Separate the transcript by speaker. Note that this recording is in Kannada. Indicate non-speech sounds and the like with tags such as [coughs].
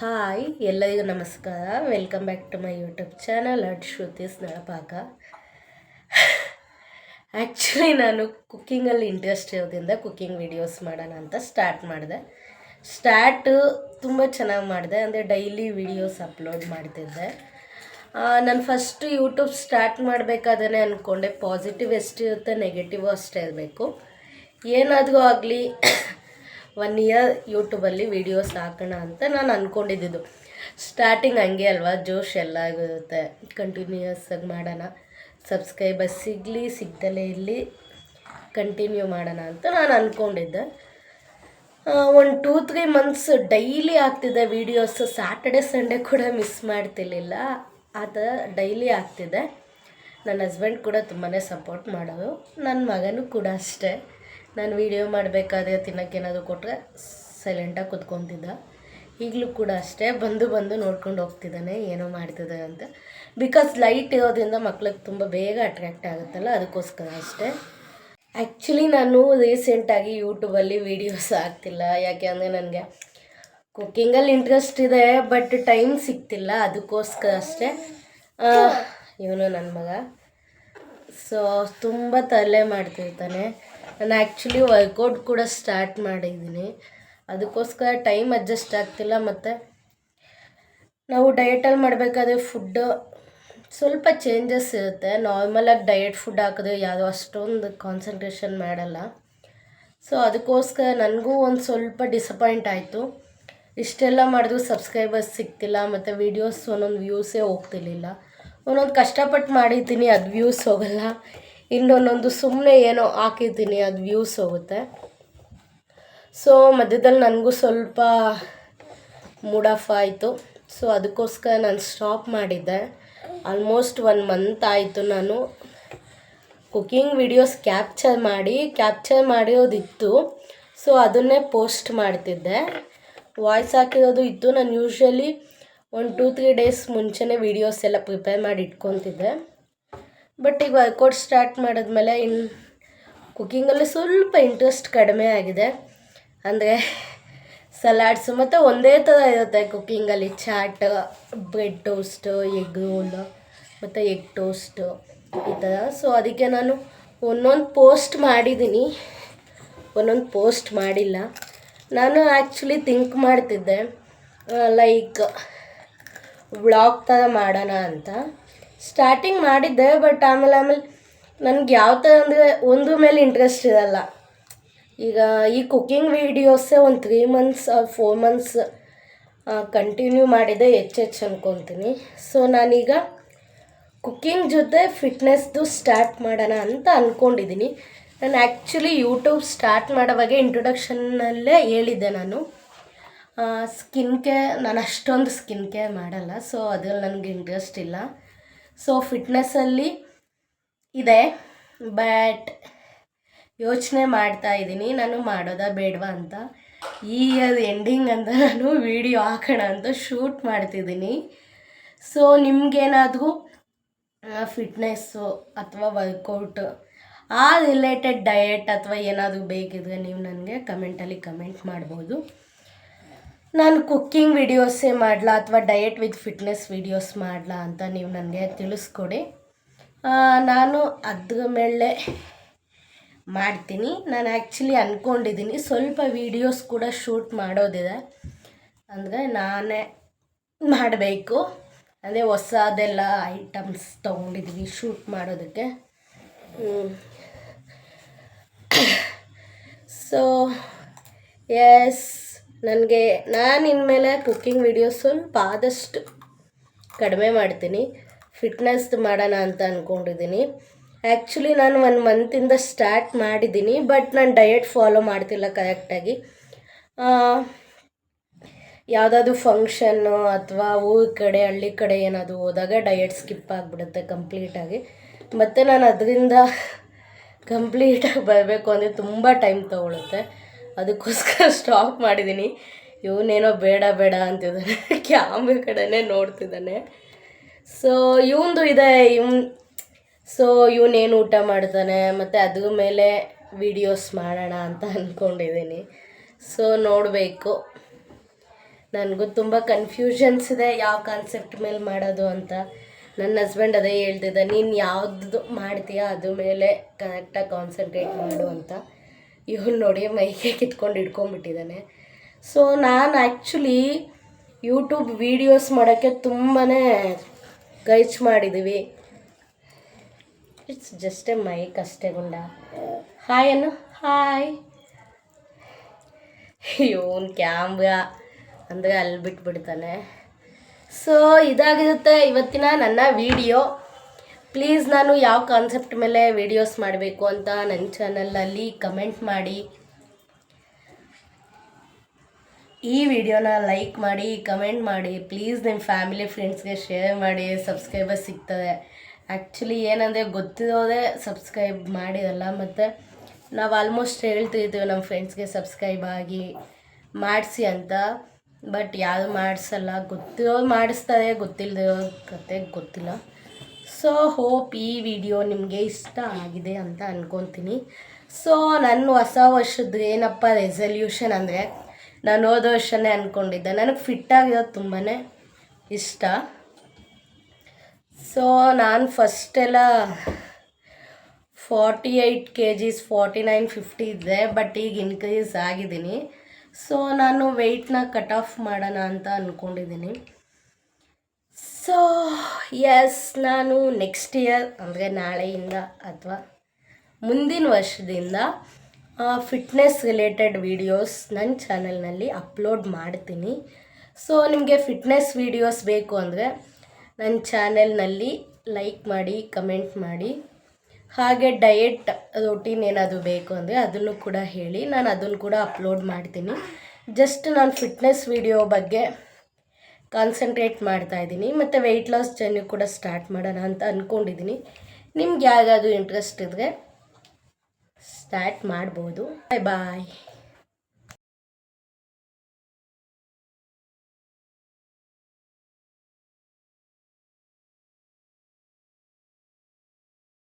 Speaker 1: ಹಾಯ್, ಎಲ್ಲರಿಗೂ ನಮಸ್ಕಾರ. Welcome back to my YouTube channel at Shruti Nalapaka actually ನಾನು ಕುಕ್ಕಿಂಗಲ್ಲಿ ಇಂಟ್ರೆಸ್ಟ್ ಇರೋದ್ರಿಂದ ಕುಕ್ಕಿಂಗ್ ವೀಡಿಯೋಸ್ ಮಾಡೋಣ ಅಂತ ಸ್ಟಾರ್ಟ್ ಮಾಡಿದೆ. ಸ್ಟಾರ್ಟು ತುಂಬ ಚೆನ್ನಾಗಿ ಮಾಡಿದೆ. ಅಂದರೆ ಡೈಲಿ ವಿಡಿಯೋಸ್ ಅಪ್ಲೋಡ್ ಮಾಡ್ತಿದ್ದೆ. ನಾನು ಫಸ್ಟ್ ಯೂಟ್ಯೂಬ್ ಸ್ಟಾರ್ಟ್ ಮಾಡಬೇಕಾದ್ರೆ ಅಂದ್ಕೊಂಡೆ ಪಾಸಿಟಿವ್ ಎಷ್ಟಿರುತ್ತೆ ನೆಗೆಟಿವ್ ಅಷ್ಟೇ ಇರಬೇಕು. ಏನಾದರೂ ಆಗಲಿ ಒನ್ ಇಯರ್ ಯೂಟ್ಯೂಬಲ್ಲಿ ವೀಡಿಯೋಸ್ ಹಾಕೋಣ ಅಂತ ನಾನು ಅಂದ್ಕೊಂಡಿದ್ದು ಸ್ಟಾರ್ಟಿಂಗ್ ಹಂಗೆ ಅಲ್ವಾ, ಜೋಶ್ ಎಲ್ಲ ಆಗಿರುತ್ತೆ ಕಂಟಿನ್ಯೂಯಸ್ ಆಗಿ ಮಾಡೋಣ. ಸಬ್ಸ್ಕ್ರೈಬರ್ಸ್ ಸಿಗಲಿ, ಸಿಗ್ದಲೇ ಇಲ್ಲಿ ಕಂಟಿನ್ಯೂ ಮಾಡೋಣ ಅಂತ ನಾನು ಅಂದ್ಕೊಂಡಿದ್ದೆ ಒಂದು ಟೂ ತ್ರೀ ಮಂತ್ಸ್ ಡೈಲಿ ಆಗ್ತಿದೆ ವೀಡಿಯೋಸ್ ಸ್ಯಾಟರ್ಡೆ ಸಂಡೇ ಕೂಡ ಮಿಸ್ ಮಾಡ್ತಿರ್ಲಿಲ್ಲ. ಆ ಥರ ಡೈಲಿ ಆಗ್ತಿದೆ. ನನ್ನ ಹಸ್ಬೆಂಡ್ ಕೂಡ ತುಂಬಾ ಸಪೋರ್ಟ್ ಮಾಡೋದು. ನನ್ನ ಮಗನೂ ಕೂಡ ಅಷ್ಟೇ. ನಾನು ವೀಡಿಯೋ ಮಾಡಬೇಕಾದ್ರೆ ತಿನ್ನೋಕ್ಕೇನಾದರೂ ಕೊಟ್ಟರೆ ಸೈಲೆಂಟಾಗಿ ಕುತ್ಕೊತಿದ್ದ. ಈಗಲೂ ಕೂಡ ಅಷ್ಟೇ, ಬಂದು ಬಂದು ನೋಡ್ಕೊಂಡು ಹೋಗ್ತಿದ್ದಾನೆ, ಏನೋ ಮಾಡ್ತಿದೆ ಅಂತ. ಬಿಕಾಸ್ ಲೈಟ್ ಇರೋದ್ರಿಂದ ಮಕ್ಳಿಗೆ ತುಂಬ ಬೇಗ ಅಟ್ರ್ಯಾಕ್ಟ್ ಆಗುತ್ತಲ್ಲ, ಅದಕ್ಕೋಸ್ಕರ ಅಷ್ಟೇ. ಆ್ಯಕ್ಚುಲಿ ನಾನು ರೀಸೆಂಟಾಗಿ ಯೂಟ್ಯೂಬಲ್ಲಿ ವೀಡಿಯೋಸ್ ಆಗ್ತಿಲ್ಲ ಯಾಕೆ ಅಂದರೆ ನನಗೆ ಕುಕ್ಕಿಂಗಲ್ಲಿ ಇಂಟ್ರೆಸ್ಟ್ ಇದೆ ಬಟ್ ಟೈಮ್ ಸಿಗ್ತಿಲ್ಲ, ಅದಕ್ಕೋಸ್ಕರ ಅಷ್ಟೇ. ಇವನು ನನ್ನ ಮಗ. ಸೊ ತುಂಬ ತಲೆ ಮಾಡ್ತಿರ್ತಾನೆ. ನಾನು ಆ್ಯಕ್ಚುಲಿ ವರ್ಕೌಟ್ ಕೂಡ ಸ್ಟಾರ್ಟ್ ಮಾಡಿದ್ದೀನಿ. ಅದಕ್ಕೋಸ್ಕರ ಟೈಮ್ ಅಡ್ಜಸ್ಟ್ ಆಗ್ತಿಲ್ಲ ಮತ್ತು ನಾವು ಡಯೆಟಲ್ಲಿ ಮಾಡಬೇಕಾದ್ರೆ ಫುಡ್ಡು ಸ್ವಲ್ಪ ಚೇಂಜಸ್ ಇರುತ್ತೆ. ನಾರ್ಮಲಾಗಿ ಡಯಟ್ ಫುಡ್ ಹಾಕಿದ್ರೆ ಯಾವುದೋ ಅಷ್ಟೊಂದು ಕಾನ್ಸಂಟ್ರೇಷನ್ ಮಾಡಲ್ಲ. ಸೊ ಅದಕ್ಕೋಸ್ಕರ ನನಗೂ ಒಂದು ಸ್ವಲ್ಪ ಡಿಸಪಾಯಿಂಟ್ ಆಯಿತು. ಇಷ್ಟೆಲ್ಲ ಮಾಡಿದ್ರು ಸಬ್ಸ್ಕ್ರೈಬರ್ಸ್ ಸಿಗ್ತಿಲ್ಲ, ಮತ್ತು ವೀಡಿಯೋಸ್ ಒಂದೊಂದು ವ್ಯೂಸೇ ಹೋಗ್ತಿರ್ಲಿಲ್ಲ. ಒಂದೊಂದು ಕಷ್ಟಪಟ್ಟು ಮಾಡಿದ್ದೀನಿ ಅದು ವ್ಯೂಸ್ ಹೋಗಲ್ಲ. ಇನ್ನೊಂದೊಂದು ಸುಮ್ಮನೆ ಏನೋ ಹಾಕಿದ್ದೀನಿ, ಅದು ವ್ಯೂಸ್ ಹೋಗುತ್ತೆ. ಸೊ ಮಧ್ಯದಲ್ಲಿ ನನಗೂ ಸ್ವಲ್ಪ ಮೂಡ್ ಆಫ್ ಆಯಿತು. ಸೊ ಅದಕ್ಕೋಸ್ಕರ ನಾನು ಸ್ಟಾಪ್ ಮಾಡಿದ್ದೆ. ಆಲ್ಮೋಸ್ಟ್ ಒನ್ ಮಂತ್ ಆಯಿತು ನಾನು. ಕುಕ್ಕಿಂಗ್ ವಿಡಿಯೋಸ್ ಕ್ಯಾಪ್ಚರ್ ಮಾಡಿ ಕ್ಯಾಪ್ಚರ್ ಮಾಡಿರೋದಿತ್ತು. ಸೊ ಅದನ್ನೇ ಪೋಸ್ಟ್ ಮಾಡ್ತಿದ್ದೆ. ವಾಯ್ಸ್ ಹಾಕಿರೋದು ಇತ್ತು. ನಾನು ಯೂಶ್ವಲಿ ಒಂದು ಟೂ ತ್ರೀ ಡೇಸ್ ಮುಂಚೆನೇ ವೀಡಿಯೋಸ್ ಎಲ್ಲ ಪ್ರಿಪೇರ್ ಮಾಡಿ ಇಟ್ಕೊತಿದ್ದೆ. ಬಟ್ ಈಗ ವರ್ಕೌಟ್ ಸ್ಟಾರ್ಟ್ ಮಾಡಿದ್ಮೇಲೆ ಇನ್ನು ಕುಕ್ಕಿಂಗಲ್ಲಿ ಸ್ವಲ್ಪ ಇಂಟ್ರೆಸ್ಟ್ ಕಡಿಮೆ ಆಗಿದೆ. ಅಂದರೆ ಸಲಾಡ್ಸು ಮತ್ತು ಒಂದೇ ಥರ ಇರುತ್ತೆ ಕುಕ್ಕಿಂಗಲ್ಲಿ chaat bread toast egg roll ಮತ್ತು ಎಗ್ ಟೋಸ್ಟು ಈ ಥರ ಸೊ ಅದಕ್ಕೆ ನಾನು ಒಂದೊಂದು ಪೋಸ್ಟ್ ಮಾಡಿದ್ದೀನಿ. ಒಂದೊಂದು ಪೋಸ್ಟ್ ಮಾಡಿಲ್ಲ. ನಾನು ಆ್ಯಕ್ಚುಲಿ ಥಿಂಕ್ ಮಾಡ್ತಿದ್ದೆ ಲೈಕ್ ವ್ಲಾಗ್ ಥರ ಮಾಡೋಣ ಅಂತ. ಸ್ಟಾರ್ಟಿಂಗ್ ಮಾಡಿದ್ದೆ ಬಟ್ ಆಮೇಲೆ ಆಮೇಲೆ ನನಗೆ ಯಾವ ಥರ ಅಂದರೆ ಒಂದು ಮೇಲೆ ಇಂಟ್ರೆಸ್ಟ್ ಇರಲ್ಲ. ಈಗ ಈ ಕುಕ್ಕಿಂಗ್ ವೀಡಿಯೋಸೇ ಒಂದು three months four months continue ಮಾಡಿದೆ ಹೆಚ್ಚೆಚ್ಚು ಅಂದ್ಕೊತೀನಿ ಸೊ ನಾನೀಗ ಕುಕ್ಕಿಂಗ್ ಜೊತೆ ಫಿಟ್ನೆಸ್ದು ಸ್ಟಾರ್ಟ್ ಮಾಡೋಣ ಅಂತ ಅಂದ್ಕೊಂಡಿದ್ದೀನಿ ನಾನು ಆ್ಯಕ್ಚುಲಿ ಯೂಟ್ಯೂಬ್ ಸ್ಟಾರ್ಟ್ ಮಾಡೋವಾಗೆ ಇಂಟ್ರೊಡಕ್ಷನ್ನಲ್ಲೇ ಹೇಳಿದ್ದೆ ನಾನು. ಸ್ಕಿನ್ ಕೇರ್ ನಾನು ಅಷ್ಟೊಂದು ಸ್ಕಿನ್ ಕೇರ್ ಮಾಡಲ್ಲ ಸೊ ಅದ್ರಲ್ಲಿ ನನಗೆ ಇಂಟ್ರೆಸ್ಟ್ ಇಲ್ಲ. ಸೊ ಫಿಟ್ನೆಸ್ಸಲ್ಲಿ ಇದೆ ಬಟ್ ಯೋಚನೆ ಮಾಡ್ತಾ ಇದ್ದೀನಿ. ನಾನು ಮಾಡೋದಾ ಬೇಡವಾ ಅಂತ. ಈ ಇಯರ್ ಎಂಡಿಂಗ್ ಅಂತ ನಾನು ವಿಡಿಯೋ ಹಾಕೋಣ ಅಂತ ಶೂಟ್ ಮಾಡ್ತಿದ್ದೀನಿ. ಸೊ ನಿಮಗೇನಾದರೂ ಫಿಟ್ನೆಸ್ಸು ಅಥವಾ ವರ್ಕೌಟ್ ಆ ರಿಲೇಟೆಡ್ ಡಯೆಟ್ ಅಥವಾ ಏನಾದರೂ ಬೇಕಿದ್ರೆ ನೀವು ನನಗೆ ಕಮೆಂಟಲ್ಲಿ ಕಮೆಂಟ್ ಮಾಡ್ಬೋದು. ನಾನು ಕುಕ್ಕಿಂಗ್ ವಿಡಿಯೋಸೇ ಮಾಡಲಾ ಅಥವಾ ಡಯಟ್ ವಿತ್ ಫಿಟ್ನೆಸ್ ವಿಡಿಯೋಸ್ ಮಾಡಲಾ ಅಂತ ನೀವು ನನಗೆ ತಿಳಿಸ್ಕೊಡಿ. ನಾನು ಅದ್ರ ಮೇಲೆ ಮಾಡ್ತೀನಿ. ನಾನು ಆ್ಯಕ್ಚುಲಿ ಅಂದ್ಕೊಂಡಿದ್ದೀನಿ ಸ್ವಲ್ಪ ವೀಡಿಯೋಸ್ ಕೂಡ ಶೂಟ್ ಮಾಡೋದಿದೆ. ಅಂದರೆ ನಾನೇ ಮಾಡಬೇಕು. ಅಂದರೆ ಹೊಸದೆಲ್ಲ ಐಟಮ್ಸ್ ತೊಗೊಂಡಿದ್ವಿ ಶೂಟ್ ಮಾಡೋದಕ್ಕೆ. ಸೊ ಎಸ್ [coughs] ನನಗೆ, ನಾನು ಇನ್ಮೇಲೆ ಕುಕ್ಕಿಂಗ್ ವೀಡಿಯೋಸ್ ಸ್ವಲ್ಪ ಆದಷ್ಟು ಕಡಿಮೆ ಮಾಡ್ತೀನಿ. ಫಿಟ್ನೆಸ್ ಮಾಡೋಣ ಅಂತ ಅಂದ್ಕೊಂಡಿದ್ದೀನಿ ಆ್ಯಕ್ಚುಲಿ ನಾನು ಒನ್ ಮಂತಿಂದ ಸ್ಟಾರ್ಟ್ ಮಾಡಿದ್ದೀನಿ ಬಟ್ ನಾನು ಡಯಟ್ ಫಾಲೋ ಮಾಡ್ತಿಲ್ಲ ಕರೆಕ್ಟಾಗಿ ಯಾವುದಾದ್ರು ಫಂಕ್ಷನ್ನು ಅಥವಾ ಊರ ಕಡೆ, ಹಳ್ಳಿ ಕಡೆ ಏನಾದರೂ ಹೋದಾಗ ಡಯಟ್ ಸ್ಕಿಪ್ ಆಗಿಬಿಡುತ್ತೆ ಕಂಪ್ಲೀಟಾಗಿ ಮತ್ತು ನಾನು ಅದರಿಂದ ಕಂಪ್ಲೀಟಾಗಿ ಬರಬೇಕು ಅಂದರೆ ತುಂಬ ಟೈಮ್ ತೊಗೊಳುತ್ತೆ. ಅದಕ್ಕೋಸ್ಕರ ಸ್ಟಾಪ್ ಮಾಡಿದ್ದೀನಿ ಇವನೇನೋ ಬೇಡ ಬೇಡ ಅಂತಿದ್ದಾನೆ ಕ್ಯಾಮ್ರ [laughs] ಕಡೆನೇ ನೋಡ್ತಿದ್ದಾನೆ ಸೊ ಇವಂದು ಇದೆ ಇವ್ನು ಸೊ ಇವನೇನು ಊಟ ಮಾಡ್ತಾನೆ, ಮತ್ತು ಅದ್ರ ಮೇಲೆ ವಿಡಿಯೋಸ್ ಮಾಡೋಣ ಅಂತ ಅಂದ್ಕೊಂಡಿದ್ದೀನಿ ಸೊ ನೋಡಬೇಕು. ನನಗೂ ತುಂಬ ಕನ್ಫ್ಯೂಷನ್ಸ್ ಇದೆ ಯಾವ ಕಾನ್ಸೆಪ್ಟ್ ಮೇಲೆ ಮಾಡೋದು ಅಂತ. ನನ್ನ ಹಸ್ಬೆಂಡ್ ಅದೇ ಹೇಳ್ತಿದ್ದೆ ನೀನು ಯಾವುದು ಮಾಡ್ತೀಯಾ ಅದ್ರ ಮೇಲೆ ಕರೆಕ್ಟಾಗಿ ಕಾನ್ಸಂಟ್ರೇಟ್ ಮಾಡು ಅಂತ. ಇವನು ನೋಡಿ ಮೈಗೆ ಕಿತ್ಕೊಂಡು ಹಿಡ್ಕೊಂಡ್ಬಿಟ್ಟಿದ್ದಾನೆ. ಸೊ ನಾನು ಆ್ಯಕ್ಚುಲಿ ಯೂಟ್ಯೂಬ್ ವೀಡಿಯೋಸ್ ಮಾಡೋಕ್ಕೆ ತುಂಬಾ ಗೈಚ್ ಮಾಡಿದ್ದೀವಿ ಇಟ್ಸ್ ಜಸ್ಟ್ ಎ ಮೈಕ್ ಅಷ್ಟೇ ಗುಂಡ. ಹಾಯ್ ಅನ್ನು. ಹಾಯ್ ಇವನ್ ಕ್ಯಾಮ್ರ. ಅಂದರೆ ಅಲ್ಲಿ ಬಿಟ್ಬಿಡ್ತಾನೆ. ಸೊ ಇದಾಗಿರುತ್ತೆ ಇವತ್ತಿನ ನನ್ನ ವಿಡಿಯೋ ಪ್ಲೀಸ್ ನಾನು ಯಾವ ಕಾನ್ಸೆಪ್ಟ್ ಮೇಲೆ ವಿಡಿಯೋಸ್ ಮಾಡಬೇಕು ಅಂತ ನನ್ನ ಚಾನಲಲ್ಲಿ ಕಮೆಂಟ್ ಮಾಡಿ. ಈ ವಿಡಿಯೋನ ಲೈಕ್ ಮಾಡಿ ಕಮೆಂಟ್ ಮಾಡಿ. ಪ್ಲೀಸ್ ನಿಮ್ಮ ಫ್ಯಾಮಿಲಿ ಫ್ರೆಂಡ್ಸ್ಗೆ ಶೇರ್ ಮಾಡಿ. ಸಬ್ಸ್ಕ್ರೈಬರ್ ಸಿಗ್ತದೆ. ಆ್ಯಕ್ಚುಲಿ ಏನಂದರೆ ಗೊತ್ತಿರೋದೇ ಸಬ್ಸ್ಕ್ರೈಬ್ ಮಾಡಿರಲ್ಲ ಮತ್ತು ನಾವು ಆಲ್ಮೋಸ್ಟ್ ಹೇಳ್ತಿರ್ತೀವಿ ನಮ್ಮ ಫ್ರೆಂಡ್ಸ್ಗೆ ಸಬ್ಸ್ಕ್ರೈಬ್ ಆಗಿ, ಮಾಡಿಸಿ ಅಂತ. ಬಟ್ ಯಾರು ಮಾಡಿಸಲ್ಲ? ಗೊತ್ತಿರೋರು ಮಾಡಿಸ್ತಾರೆ ಗೊತ್ತಿಲ್ಲದಿರೋ ಕತೆ ಗೊತ್ತಿಲ್ಲ. ಸೊ ಹೋಪ್ ಈ ವಿಡಿಯೋ ನಿಮಗೆ ಇಷ್ಟ ಆಗಿದೆ ಅಂತ ಅಂದ್ಕೊತೀನಿ ಸೊ ನನ್ನ ಹೊಸ ವರ್ಷದ್ದು ಏನಪ್ಪ ರೆಸಲ್ಯೂಷನ್ ಅಂದರೆ, ನಾನು ಹೋದ ವರ್ಷನೇ ಅಂದ್ಕೊಂಡಿದ್ದೆ ನನಗೆ ಫಿಟ್ ಆಗಿರೋದು ತುಂಬಾ ಇಷ್ಟ. ಸೊ ನಾನು ಫಸ್ಟೆಲ್ಲ forty eight KGs forty nine fifty ಇದ್ದೆ ಬಟ್ ಈಗ ಇನ್ಕ್ರೀಸ್ ಆಗಿದ್ದೀನಿ. ಸೊ ನಾನು ವೆಯ್ಟ್ನ ಕಟ್ ಆಫ್ ಮಾಡೋಣ ಅಂತ ಅಂದ್ಕೊಂಡಿದ್ದೀನಿ ಸೊ ಎಸ್ ನಾನು ನೆಕ್ಸ್ಟ್ ಇಯರ್ ಅಂದರೆ ನಾಳೆಯಿಂದ ಅಥವಾ ಮುಂದಿನ ವರ್ಷದಿಂದ ಫಿಟ್ನೆಸ್ ರಿಲೇಟೆಡ್ ವೀಡಿಯೋಸ್ ನನ್ನ ಚಾನಲ್ನಲ್ಲಿ ಅಪ್ಲೋಡ್ ಮಾಡ್ತೀನಿ. ಸೊ ನಿಮಗೆ ಫಿಟ್ನೆಸ್ ವೀಡಿಯೋಸ್ ಬೇಕು ಅಂದರೆ ನನ್ನ ಚಾನೆಲ್ನಲ್ಲಿ ಲೈಕ್ ಮಾಡಿ ಕಮೆಂಟ್ ಮಾಡಿ. ಹಾಗೆ ಡಯೆಟ್ ರೊಟೀನ್ ಏನಾದರೂ ಬೇಕು ಅಂದರೆ ಅದನ್ನು ಕೂಡ ಹೇಳಿ, ನಾನು ಅದನ್ನು ಕೂಡ ಅಪ್ಲೋಡ್ ಮಾಡ್ತೀನಿ. ಜಸ್ಟ್ ನಾನು ಫಿಟ್ನೆಸ್ ವೀಡಿಯೋ ಬಗ್ಗೆ ಕಾನ್ಸಂಟ್ರೇಟ್ ಮಾಡ್ತಾ ಇದ್ದೀನಿ. ಮತ್ತು ವೆಯ್ಟ್ ಲಾಸ್ ಜರ್ನಿ ಕೂಡ ಸ್ಟಾರ್ಟ್ ಮಾಡೋಣ ಅಂತ ಅಂದ್ಕೊಂಡಿದ್ದೀನಿ ನಿಮ್ಗೆ ಯಾವುದಾದ್ರು ಇಂಟ್ರೆಸ್ಟ್ ಇದ್ದರೆ ಸ್ಟಾರ್ಟ್ ಮಾಡ್ಬೋದು. ಬಾಯ್ ಬಾಯ್